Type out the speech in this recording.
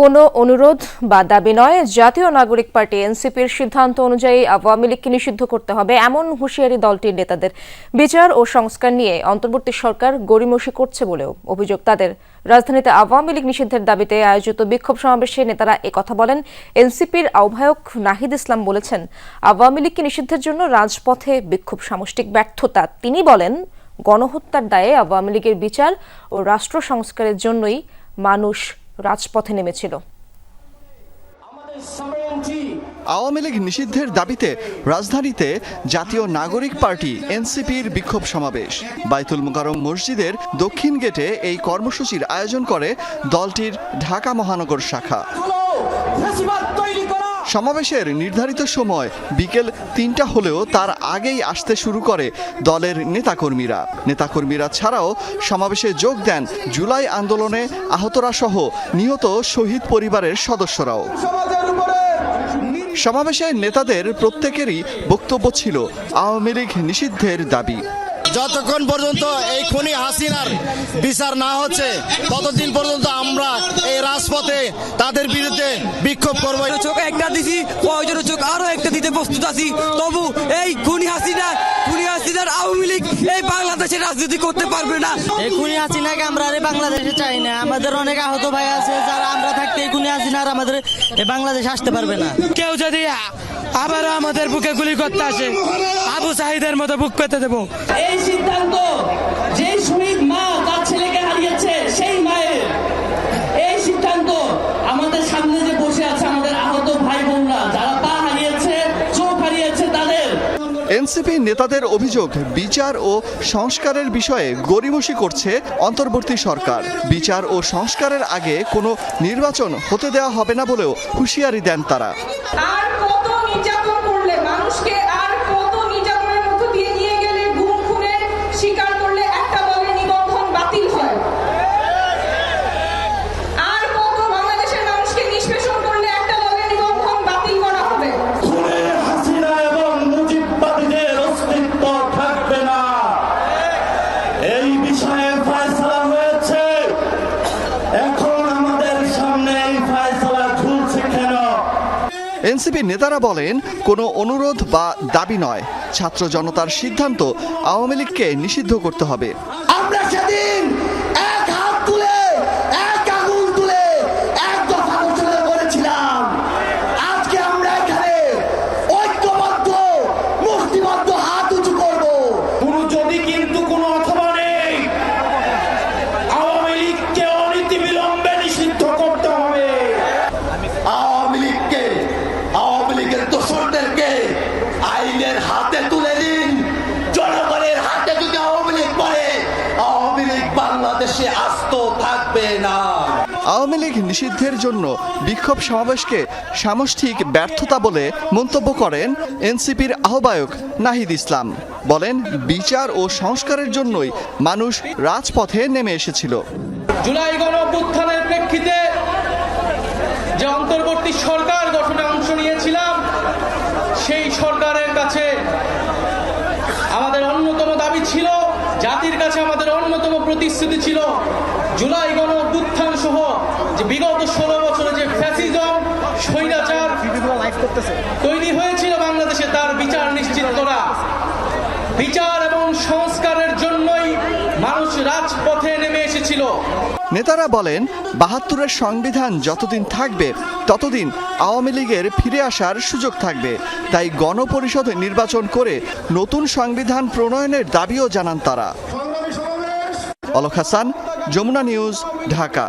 কোনো অনুরোধ বা দাবি নয়। জাতীয় নাগরিক পার্টি এনসিপির সিদ্ধান্ত অনুযায়ী আওয়ামী লীগকে নিষিদ্ধ করতে হবে এমন হুঁশিয়ারি দলটির নেতাদের। বিচার ও সংস্কার নিয়ে অন্তর্বর্তী সরকার গড়িমসি করছে বলেও অভিযোগ তাদের। রাজধানীতে আওয়ামী লীগ নিষিদ্ধের দাবিতে আয়োজিত বিক্ষোভ সমাবেশে নেতারা একথা বলেন। এনসিপির আহ্বায়ক নাহিদ ইসলাম বলেছেন, আওয়ামী লীগকে নিষিদ্ধের জন্য রাজপথে বিক্ষোভ সামষ্টিক ব্যর্থতা। তিনি বলেন, গণহত্যার দায়ে আওয়ামী লীগের বিচার ও রাষ্ট্র সংস্কারের জন্যই মানুষ রাজপথে নেমেছিল। আওয়ামী লীগ নিষিদ্ধের দাবিতে রাজধানীতে জাতীয় নাগরিক পার্টি, এনসিপির বিক্ষোভ সমাবেশ। বাইতুল মুকারম মসজিদের দক্ষিণ গেটে এই কর্মসূচির আয়োজন করে দলটির ঢাকা মহানগর শাখা। সমাবেশের নির্ধারিত সময় বিকেল তিনটা হলেও তার আগেই আসতে শুরু করে দলের নেতাকর্মীরা। নেতাকর্মীরা ছাড়াও সমাবেশে যোগ দেন জুলাই আন্দোলনে আহতরা সহ নিহত শহীদ পরিবারের সদস্যরাও। সমাবেশে নেতাদের প্রত্যেকেরই বক্তব্য ছিল আওয়ামী লীগ নিষিদ্ধের দাবি। যতক্ষণ পর্যন্ত এই খুনি হাসিনার বিচার না হচ্ছে, ততদিন পর্যন্ত আমরা এই রাজপথে তাদের বিরুদ্ধে বিক্ষোভ করব। চোখ একটা দিছি প্রয়োজনের চোখ আরও একটা দিতে প্রস্তুত আছি। তবু এই খুনি হাসিনা খুনি হাসিনার আওয়ামী লীগ এই বাংলাদেশে রাজনীতি করতে পারবে না। এই খুনি হাসিনাকে আমরা আর বাংলাদেশে চাই না। আমাদের অনেক আহত ভাই আছে যারা আমরা থাকতে এই খুনি হাসিনা আর আমাদের এই বাংলাদেশে আসতে পারবে না। কেউ যদি আবার আমাদের বুকে গুলি করতে আসে আবু সাহিদের মতো বুক করতে দেবো। এই সিদ্ধান্ত যে শহীদ মা তার ছেলেকে হারিয়েছে সেই মায়ের এই সিদ্ধান্ত আমাদের সামনে যে বসে আছে আমাদের আহত ভাই বোনরা যারা পা হারিয়েছে চোখ হারিয়েছে তাদের এনসিপি নেতাদের অভিযোগ, বিচার ও সংস্কারের বিষয়ে গরিমসি করছে অন্তর্বর্তী সরকার। বিচার ও সংস্কারের আগে কোনো নির্বাচন হতে দেওয়া হবে না বলেও হুঁশিয়ারি দেন তারা। এনসিপি নেতারা বলেন, কোনো অনুরোধ বা দাবি নয়। ছাত্র জনতার সিদ্ধান্ত আওয়ামী লীগকে নিষিদ্ধ করতে হবে। আমরা সেদিন আওয়ামী লীগ নিষিদ্ধের জন্য বিক্ষোভ সমাবেশকে সামষ্টিক ব্যর্থতা বলে মন্তব্য করেন এনসিপির আহ্বায়ক নাহিদ ইসলাম। বলেন, বিচার ও সংস্কারের জন্যই মানুষ রাজপথে নেমে এসেছিল। জুলাই গণ প্রেক্ষিতে যে অন্তর্বর্তী সরকার গঠনে অংশ নিয়েছিলাম, সেই সরকারের কাছে আমাদের অন্যতম দাবি ছিল, জাতির কাছে আমাদের প্রতিশ্রুতি ছিল জুলাই গণ অভ্যুত্থান সহ যে বিগত ষোলো বছরে যে ফ্যাসিজম স্বৈরাচার তৈরি হয়েছিল বাংলাদেশে, তার বিচার নিশ্চিত করা। বিচার এবং সংস্কারের জন্যই মানুষ রাজপথে নেমে এসেছিল। নেতারা বলেন, বাহাত্তরের সংবিধান যতদিন থাকবে, ততদিন আওয়ামী লীগের ফিরে আসার সুযোগ থাকবে। তাই গণপরিষদ নির্বাচন করে নতুন সংবিধান প্রণয়নের দাবিও জানান তারা। অলক হাসান যমুনা নিউজ ঢাকা।